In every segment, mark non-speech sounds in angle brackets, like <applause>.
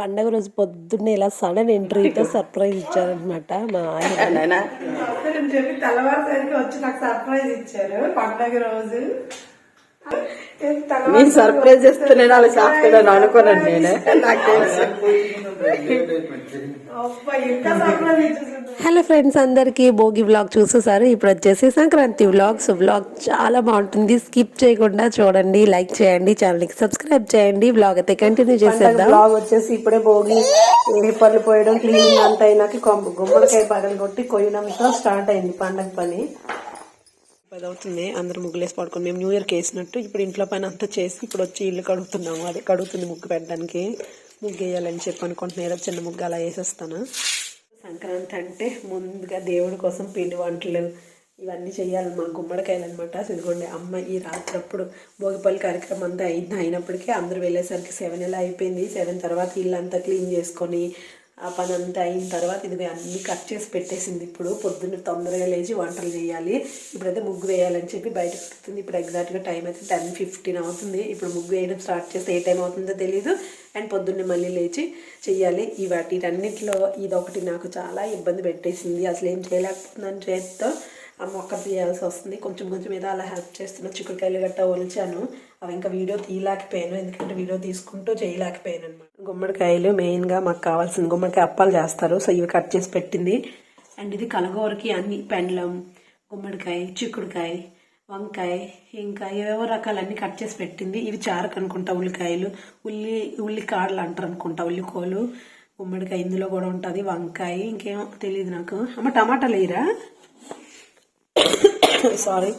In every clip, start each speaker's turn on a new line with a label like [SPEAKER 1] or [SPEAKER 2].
[SPEAKER 1] పండగ రోజు పొద్దున్నే ఇలా సడన్ ఎంట్రీతో సర్ప్రైజ్ ఇచ్చారనమాట మా ఆయన.
[SPEAKER 2] చెప్పి తెల్లవారుసరికి వచ్చి నాకు సర్ప్రైజ్ ఇచ్చారు పండగ రోజు.
[SPEAKER 3] నేను సర్ప్రైజ్ చేస్తున్నాను అలా చేస్తాడని అనుకోనండి నేను. నాకు తెలుసు.
[SPEAKER 1] హలో ఫ్రెండ్స్ అందరికీ భోగి వ్లాగ్ చూసేసారు. ఇప్పుడు వచ్చేసి సంక్రాంతి వ్లాగ్ సో వ్లాగ్ చాలా బాగుంటుంది. స్కిప్ చేయకుండా చూడండి లైక్ చేయండి ఛానల్కి సబ్స్క్రైబ్ చేయండి. వ్లాగ్ అయితే కంటిన్యూ చేసేద్దాం.
[SPEAKER 3] బ్లాగ్ వచ్చేసి ఇప్పుడే భోగి పళ్ళు పోయడం క్లీనింగ్ అంతా అయినాక గుమ్మడికాయ పగలు కొట్టి కొయ్యడంతో స్టార్ట్ అయింది పండగ పని. పది అవుతుంది అందరూ ముగ్గులేసి పడుకొని మేము న్యూ ఇయర్కి వేసినట్టు ఇప్పుడు ఇంట్లో పని అంతా చేసి ఇప్పుడు వచ్చి ఇల్లు కడుగుతున్నాము. అదే కడుగుతుంది ముగ్గు పెట్టడానికి. ముగ్గు వేయాలని చెప్పి అనుకుంటున్నా ఏదో చిన్న ముగ్గు అలా వేసేస్తాను? సంక్రాంతి అంటే ముందుగా దేవుడి కోసం పిండి వంటలు ఇవన్నీ చేయాలి మా గుమ్మడికాయలు అనమాట ఇదిగోండి అమ్మ ఈ రాత్రప్పుడు భోగిపల్లి కార్యక్రమం అంతా అయింది అయినప్పటికీ అందరూ వెళ్ళేసరికి సెవెన్ ఎలా అయిపోయింది. సెవెన్ తర్వాత ఇల్లు అంతా క్లీన్ చేసుకొని ఆ పని అంతా అయిన తర్వాత ఇది అన్ని కట్ చేసి పెట్టేసింది. ఇప్పుడు పొద్దున్న తొందరగా లేచి వంటలు చేయాలి. ఇప్పుడైతే ముగ్గు వేయాలని చెప్పి బయటకు పెడుతుంది. ఇప్పుడు ఎగ్జాక్ట్గా టైం అయితే టెన్ ఫిఫ్టీన్ అవుతుంది. ఇప్పుడు ముగ్గు వేయడం స్టార్ట్ చేస్తే ఏ టైం అవుతుందో తెలియదు అండ్ పొద్దున్నే మళ్ళీ లేచి చెయ్యాలి. ఈ వాటిటన్నిటిలో ఇదొకటి నాకు చాలా ఇబ్బంది పెట్టేసింది. అసలు ఏం చేయలేకపోతున్నాను చేతితో. ఆ మొక్క తీయాల్సి వస్తుంది. కొంచెం కొంచెం ఏదో అలా హెల్ప్ చేస్తున్నా. చిక్కుడుకాయలు గట్టా ఒలిచాను. అవి ఇంకా వీడియో తీయలేకపోయాను. ఎందుకంటే వీడియో తీసుకుంటూ చేయలేకపోయాను అనమాట గుమ్మడికాయలు మెయిన్గా మాకు కావాల్సిన గుమ్మడికాయ అప్పాలు చేస్తారు. సో ఇవి కట్ చేసి పెట్టింది. అండ్ ఇది కలగూరకి అన్ని పెండ్లం గుమ్మడికాయ చిక్కుడుకాయ వంకాయ ఇంకా ఏవేవో రకాలన్నీ కట్ చేసి పెట్టింది. ఇవి చారకు అనుకుంటా ఉల్లికాయలు ఉల్లి ఉల్లి కాడలు అంటారు అనుకుంటా ఉల్లికోలు గుమ్మడికాయ ఇందులో కూడా ఉంటుంది వంకాయ ఇంకేం తెలియదు నాకు. అమ్మ టమాటాలు వేయరా? సారీ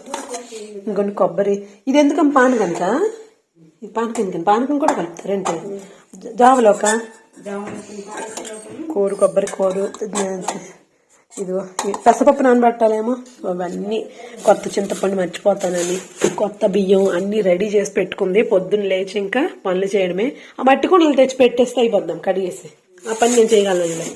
[SPEAKER 3] ఇంకొన్ని కొబ్బరి. ఇది ఎందుకమ్మ పానకనుక ఇది పానకం పానకం కూడా కలుపుతారంటే జావలోక కూరు కొబ్బరి కూరు ఇదిగో పెసపప్పు నానబెట్టాలేమో? అవన్నీ కొత్త చింతపండు మర్చిపోతానని కొత్త బియ్యం అన్నీ రెడీ చేసి పెట్టుకుంది. పొద్దున్న లేచి ఇంకా పనులు చేయడమే. ఆ మట్టి కుండలు తెచ్చి పెట్టేస్తే అయిపోద్దాం కడిగేసి. ఆ పని నేను చేయగలను ఇలా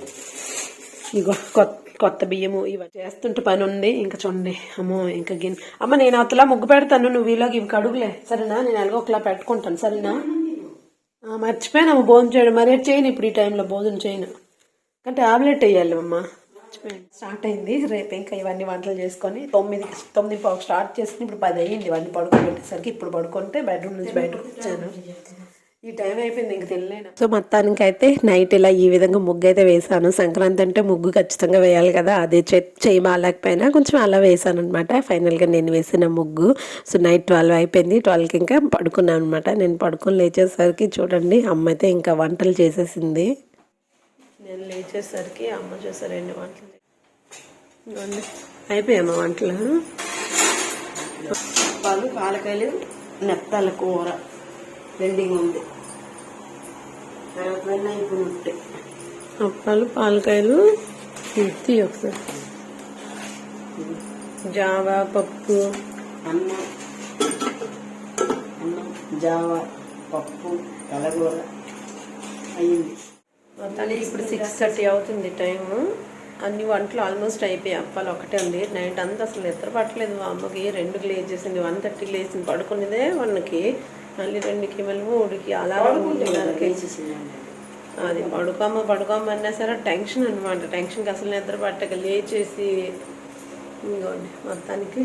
[SPEAKER 3] ఇగో కొత్త కొత్త బియ్యము ఇవి చేస్తుంటే పని ఉంది. ఇంకా చూడండి అమ్మో ఇంకా గిన్నె అమ్మ నేను అతలా ముగ్గు పెడతాను నువ్వు ఈలోకి ఇవి కడుగులే. సరేనా? నేను ఎలాగో ఒకలా పెట్టుకుంటాను సరేనా? మర్చిపోయాను భోజనం చేయడం. మరి చేయను ఇప్పుడు ఈ టైంలో భోజనం చేయను. కానీ టాబ్లెట్ వేయాలి అమ్మ. మర్చిపోయాను. స్టార్ట్ అయింది. రేపు ఇంకా ఇవన్నీ వంటలు చేసుకొని తొమ్మిది తొమ్మిది పావు స్టార్ట్ చేసుకుని ఇప్పుడు పది అయ్యింది. ఇవన్నీ పడుకోబెట్టేసరికి ఇప్పుడు పడుకుంటే బెడ్రూమ్ నుంచి బయటకు వచ్చాను. ఈ టైం అయిపోయింది ఇంక తెలియలేను
[SPEAKER 1] సో మొత్తానికి అయితే నైట్ ఇలా ఈ విధంగా ముగ్గు అయితే వేసాను. సంక్రాంతి అంటే ముగ్గు ఖచ్చితంగా వేయాలి కదా అదే చేయమాలేకపోయినా కొంచెం అలా వేసాను అనమాట ఫైనల్గా నేను వేసిన ముగ్గు. సో నైట్ ట్వెల్వ్ అయిపోయింది. ట్వెల్వ్కి ఇంకా పడుకున్నాను అనమాట నేను పడుకొని లేచేసరికి చూడండి అమ్మ అయితే ఇంకా వంటలు చేసేసింది.
[SPEAKER 3] నేను లేచేసరికి అమ్మ చేశారండి రెండు వంటలు ఇవ్వండి వంటలు. పాలు పాలకాయలు నెత్తాల కూర రెండింగ్ ఉంది. అప్పాలు పాలకాయలు ఇవి ఒకసారి. జావా పప్పు. అన్నం. అన్నం జావా పప్పు కలగూర అయ్యింది మొత్తానికి ఇప్పుడు సిక్స్ థర్టీ అవుతుంది టైము. అన్ని వంటలు ఆల్మోస్ట్ అయిపోయాయి. అప్పాలు ఒకటే ఉంది. నైట్ అంతా అసలు నిద్ర పట్టలేదు మా అమ్మకి. రెండుకి లేచేసింది వన్ థర్టీకి లేచింది. పడుకునేదే వన్కి. మళ్ళీ రెండుకి మళ్ళీ మూడుకి అలా అది పడుకోమ్మ పడుకోమ్మ అన్నా సరే టెన్షన్ అనమాట టెన్షన్కి అసలు నిద్ర పట్టక లేచేసి ఇంకోండి మొత్తానికి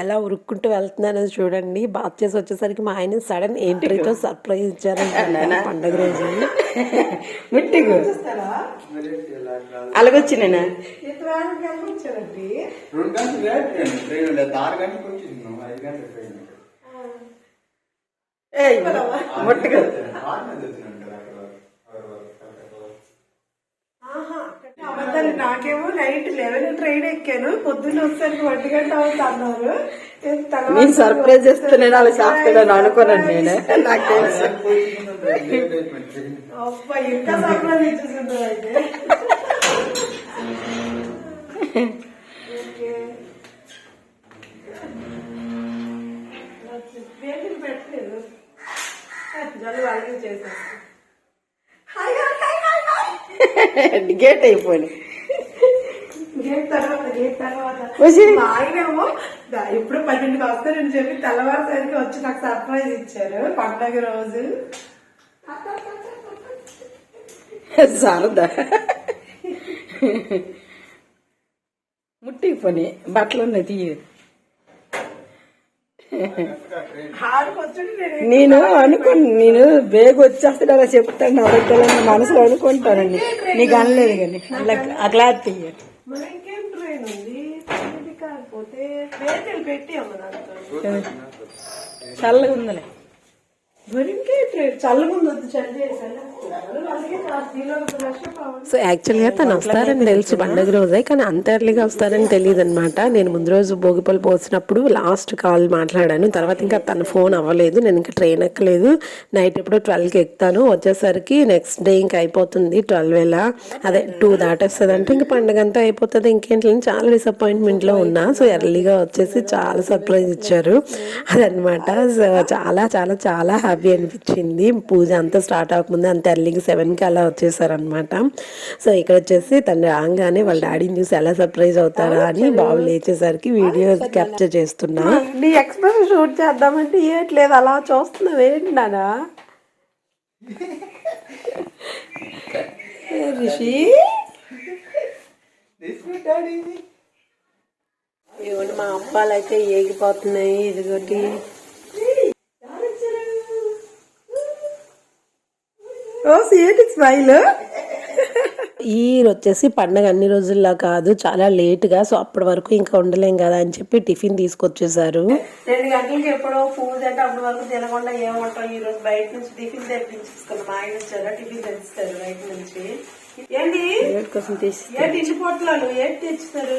[SPEAKER 1] ఎలా ఉరుక్కుంటూ వెళ్తున్నానని చూడండి. బాత్ చేసి వచ్చేసరికి మా ఆయన సడన్ ఎంట్రీతో సర్ప్రైజ్ ఇచ్చారనమాట పండగ రోజు.
[SPEAKER 3] ముట్టిగు అలాగొచ్చి నేను
[SPEAKER 4] రెండు గంటలు లేట్ అయ్యింది ట్రైన్ లేదు ఆరు గంటలకు వచ్చింది ఐదు గంటల ట్రైన్
[SPEAKER 3] ముట్టుకు
[SPEAKER 2] అబద్ధాలు నాకేమో నైట్ లెవెన్ ట్రైన్ ఎక్కాను. పొద్దున్న వచ్చేసరికి ఒంటి గంట అన్నారు. నేను
[SPEAKER 3] సర్ప్రైజ్ చేస్తున్నాను అలా చేస్తాడని అనుకోనండి నేను. నాకు తెలుసు
[SPEAKER 2] అబ్బా ఇంకా సర్ప్రైజ్ ఇచ్చేసింది అయితే.
[SPEAKER 3] గేట్ <laughs> అయిపోయింది.
[SPEAKER 2] గేట్ తర్వాత గేట్ తర్వాత. ఆయనేమో ఇప్పుడు పన్నెండుకి వస్తానని చెప్పి తెల్లవారుసరికి వచ్చి నాకు సర్ప్రైజ్ ఇచ్చారు. పండగ రోజు.
[SPEAKER 5] శారదా ముట్టికి పని బట్టలు ఉన్నాయి తీయ. నేను అనుకోను నేను బేగ వచ్చేస్తాడు అలా చెప్తాను నా మనసులో అనుకుంటానండి నీకు అనలేదు కానీ అట్లా అట్లా తీయ.
[SPEAKER 2] చల్లగా ఇంకేం ట్రైన్ ఉంది ఇది కాకపోతే
[SPEAKER 1] సో యాక్చువల్గా తను వస్తారని తెలుసు. పండగ రోజే కానీ అంత ఎర్లీగా వస్తారని తెలియదు అనమాట నేను ముందు రోజు భోగిపల్లి పోసినప్పుడు లాస్ట్ కాల్ మాట్లాడాను. తర్వాత ఇంకా తన ఫోన్ అవ్వలేదు. నేను ఇంకా ట్రైన్ ఎక్కలేదు. నైట్ ఎప్పుడు ట్వెల్వ్కి ఎక్కుతాను. వచ్చేసరికి నెక్స్ట్ డే ఇంకా అయిపోతుంది ట్వెల్వ్ ఎలా. అదే టూ దాటేస్తుంది అంటే ఇంకా పండగ అంతా అయిపోతుంది. ఇంకేంటి చాలా డిసప్పాయింట్మెంట్లో ఉన్నా. సో ఎర్లీగా వచ్చేసి చాలా సర్ప్రైజ్ ఇచ్చారు. అదనమాట సో చాలా చాలా చాలా హ్యాపీ అనిపించింది. పూజ అంతా స్టార్ట్ అవ్వకముందే అంత ఎర్లీగా సెవెన్కి అలా వచ్చేసారనమాట సో ఇక్కడ వచ్చేసి తను రాగానే వాళ్ళ డాడీని చూసి ఎలా సర్ప్రైజ్ అవుతారా అని బాబు లేచేసరికి వీడియో క్యాప్చర్ చేస్తున్నా.
[SPEAKER 2] నీ ఎక్స్ప్రెషన్ షూట్ చేద్దామంటే ఏట్లేదు అలా చూస్తున్నావు ఏంటి నానా రిషి?
[SPEAKER 1] ఇవ్వండి మా అప్పాలు అయితే ఏగిపోతున్నాయి. ఇదిగోటి.
[SPEAKER 2] రోజు ఏంటి స్మైల్.
[SPEAKER 1] ఈ వచ్చేసి పండగ అన్ని రోజుల్లో కాదు చాలా లేట్గా సో అప్పటి వరకు ఇంకా ఉండలేం కదా అని చెప్పి టిఫిన్ తీసుకొచ్చేసారు.
[SPEAKER 2] రెండు గంటలకి ఎప్పుడో పూజ అంటే అప్పటి వరకు తినకుండా ఏమంటాం ఈ రోజు బయట నుంచి టిఫిన్ తెప్పించుకున్నాం మా ఆయన వచ్చారా టిఫిన్ తెచ్చిస్తారు బయట నుంచి. ఏంటి?
[SPEAKER 5] కోసం తీసి
[SPEAKER 2] ఏంటి ఇల్లు పొట్లాలు? ఏంటి తెచ్చుతారు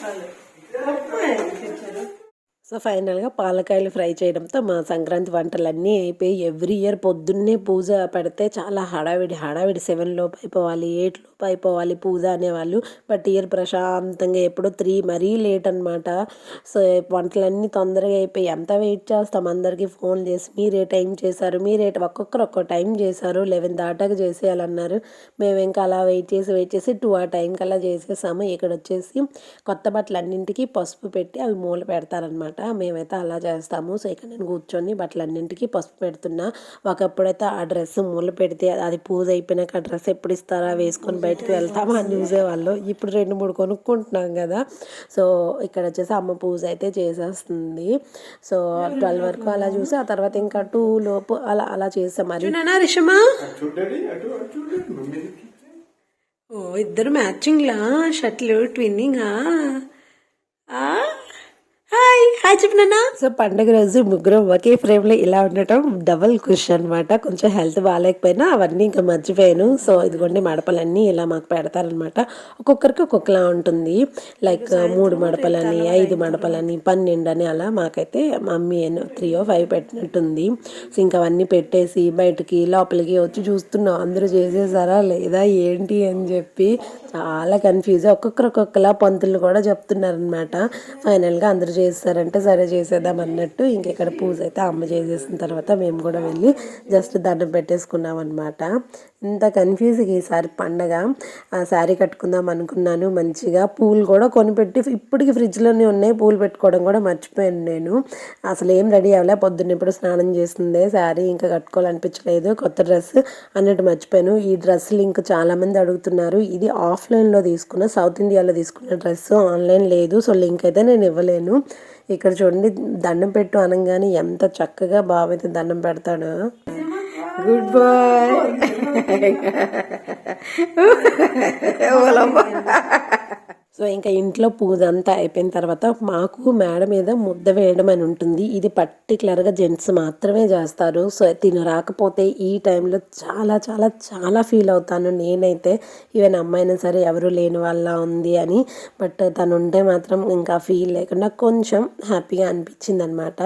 [SPEAKER 2] చాలు. ఉప్మా ఏంటి తెచ్చారు
[SPEAKER 1] సో ఫైనల్గా పాలకాయలు ఫ్రై చేయడంతో మా సంక్రాంతి వంటలన్నీ అయిపోయి ఎవ్రీ ఇయర్ పొద్దున్నే పూజ పెడితే చాలా హడావిడి హడావిడి సెవెన్ లోపు అయిపోవాలి ఎయిట్ లోపు అయిపోవాలి పూజ అనేవాళ్ళు. బట్ ఇయర్ ప్రశాంతంగా ఎప్పుడో త్రీ మరీ లేట్ అనమాట సో వంటలన్నీ తొందరగా అయిపోయి ఎంత వెయిట్ చేస్తాం? అందరికీ ఫోన్ చేసి మీరే టైం చేశారు మీరే ఒక్కొక్కరు ఒక్కో టైం చేశారు లెవెన్ దాటాక చేసేయాలన్నారు. మేము ఇంకా అలా వెయిట్ చేసి వెయిట్ చేసి టూ ఆ టైంకి అలా చేసేసాము. ఇక్కడ వచ్చేసి కొత్త బట్టలు అన్నింటికి పసుపు పెట్టి అవి మూల పెడతారనమాట మేమైతే అలా చేస్తాము. సో ఇక్కడ నేను కూర్చొని బట్టలన్నింటికి పసుపు పెడుతున్నా. ఒకప్పుడైతే ఆ డ్రెస్ మూల పెడితే అది పూజ అయిపోయినాక ఆ డ్రెస్ ఎప్పుడు ఇస్తారా వేసుకొని బయటకు వెళ్తామా అని చూసేవాళ్ళు. ఇప్పుడు రెండు మూడు కొనుక్కుంటున్నాం కదా. సో ఇక్కడ వచ్చేసి అమ్మ పూజ అయితే చేసేస్తుంది. సో ట్వెల్వ్ వరకు అలా చూసి ఆ తర్వాత ఇంకా టూ లోపు అలా అలా చేసాం. మరి
[SPEAKER 2] ఓ ఇద్దరు మ్యాచింగ్లా? షర్ట్లు ట్విన్నింగా? హాయ్
[SPEAKER 1] సో పండగ రోజు ముగ్గురం ఒకే ఫ్రేమ్లో ఇలా ఉండటం డబల్ కుష్ అనమాట కొంచెం హెల్త్ బాగాలేకపోయినా అవన్నీ ఇంకా మర్చిపోయాను. సో ఇదిగోండి మడపలన్నీ ఇలా మాకు పెడతారనమాట ఒక్కొక్కరికి ఒక్కొక్కలా ఉంటుంది. లైక్ మూడు మడపలని ఐదు మడపలని పన్నెండు అని అలా మాకైతే మమ్మీ త్రీ ఓ ఫైవ్ పెట్టినట్టుంది. సో ఇంకా అవన్నీ పెట్టేసి బయటికి లోపలికి వచ్చి చూస్తున్నాం. అందరూ చేసేసారా లేదా? ఏంటి అని చెప్పి చాలా కన్ఫ్యూజ్ ఒక్కొక్కరు ఒక్కొక్కలా పంతులు కూడా చెప్తున్నారనమాట ఫైనల్గా అందరూ చేస్తారంటే సరే చేసేద్దాం అన్నట్టు ఇంకెక్కడ పూజ అయితే అమ్మ చేసేసిన తర్వాత మేము కూడా వెళ్ళి జస్ట్ దండం పెట్టేసుకున్నాం అనమాట ఇంత కన్ఫ్యూజ్గా ఈసారి పండగ. ఆ శారీ కట్టుకుందాం అనుకున్నాను మంచిగా పూలు కూడా కొనిపెట్టి ఇప్పటికి ఫ్రిడ్జ్లోనే ఉన్నాయి పూలు పెట్టుకోవడం కూడా మర్చిపోయాను నేను. అసలు ఏం రెడీ అవ్వలే పొద్దున్న ఇప్పుడు స్నానం చేసిందే శారీ ఇంకా కట్టుకోవాలనిపించలేదు కొత్త డ్రెస్ అన్నట్టు మర్చిపోయాను. ఈ డ్రెస్ లింక్ చాలామంది అడుగుతున్నారు ఇది ఆఫ్లైన్లో తీసుకున్న సౌత్ ఇండియాలో తీసుకున్న డ్రెస్ ఆన్లైన్ లేదు సో లింక్ అయితే నేను ఇవ్వలేను. ఇక్కడ చూడండి దండం పెట్టు అనగానే ఎంత చక్కగా బాబు అయితే దండం పెడతాడు.
[SPEAKER 5] గుడ్ <laughs> బాయ్
[SPEAKER 1] సో ఇంకా ఇంట్లో పూజ అంతా అయిపోయిన తర్వాత మాకు మేడ మీద ముద్ద వేయడం అని ఉంటుంది. ఇది పర్టికులర్గా జెంట్స్ మాత్రమే చేస్తారు. సో తిను రాకపోతే ఈ టైంలో చాలా చాలా చాలా ఫీల్ అవుతాను. నేనైతే ఈవెన్ అమ్మాయినా సరే ఎవరు లేని వాళ్ళ ఉంది అని. బట్ తను ఉంటే మాత్రం ఇంకా ఫీల్ లేకుండా కొంచెం హ్యాపీగా అనిపించింది అనమాట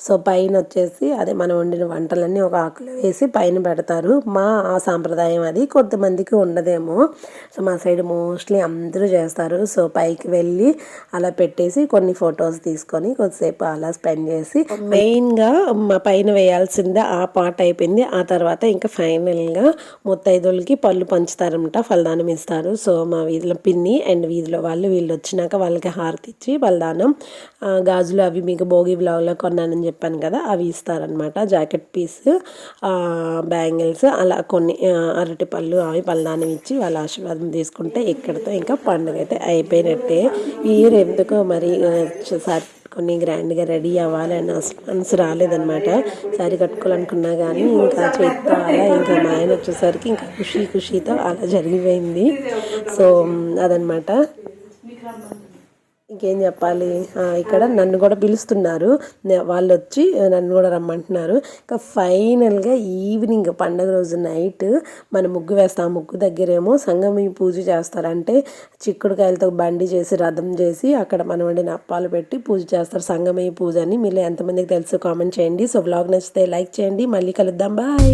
[SPEAKER 1] సో పైన వచ్చేసి అదే మనం వండిన వంటలన్నీ ఒక ఆకులో వేసి పైన పెడతారు. మా ఆ సాంప్రదాయం అది. కొంతమందికి ఉండదేమో. సో మా సైడ్ మోస్ట్లీ అందరూ చేస్తారు. సో పైకి వెళ్ళి అలా పెట్టేసి కొన్ని ఫొటోస్ తీసుకొని కొద్దిసేపు అలా స్పెండ్ చేసి మెయిన్గా మా పైన వేయాల్సిందే ఆ పార్ట్ అయిపోయింది. ఆ తర్వాత ఇంకా ఫైనల్గా ముత్తైదులకి పళ్ళు పంచుతారనమాట ఫలదానం ఇస్తారు. సో మా వీధిలో పిన్ని అండ్ వీధిలో వాళ్ళు వీళ్ళు వచ్చినాక వాళ్ళకి హారతి ఇచ్చి ఫలదానం గాజులు అవి మీకు భోగి బ్లౌలో కొన్నానని చెప్పాను కదా అవి ఇస్తారనమాట జాకెట్ పీస్ బ్యాంగిల్స్ అలా కొన్ని అరటి పళ్ళు అవి ఫలదానం ఇచ్చి వాళ్ళ ఆశీర్వాదం తీసుకుంటే ఇక్కడితో ఇంకా పండుగ అయితే అయిపోయినట్టే. ఈ ఇయర్ ఎందుకో మరి సార్ కొన్ని గ్రాండ్గా రెడీ అవ్వాలని మనసు రాలేదనమాట సారీ కట్టుకోవాలనుకున్నా కానీ ఇంకా చేతితో అలా ఇంకా మా ఆయన వచ్చేసరికి ఇంకా ఖుషీ ఖుషీతో అలా జరిగిపోయింది. సో అదనమాట ఇంకేం చెప్పాలి? ఇక్కడ నన్ను కూడా పిలుస్తున్నారు. వాళ్ళు వచ్చి నన్ను కూడా రమ్మంటున్నారు. ఇంకా ఫైనల్గా ఈవినింగ్ పండగ రోజు నైట్ మన ముగ్గు వేస్తాం. ఆ ముగ్గు దగ్గరేమో సంగమి పూజ చేస్తారు అంటే చిక్కుడుకాయలతో బండి చేసి రథం చేసి అక్కడ మనం వండిన అప్పాలు పెట్టి పూజ చేస్తారు. సంగమయ్య పూజ అని. మీరు ఎంతమందికి తెలుసు కామెంట్ చేయండి. సో బ్లాగ్ నచ్చితే లైక్ చేయండి. మళ్ళీ కలుద్దాం. బాయ్.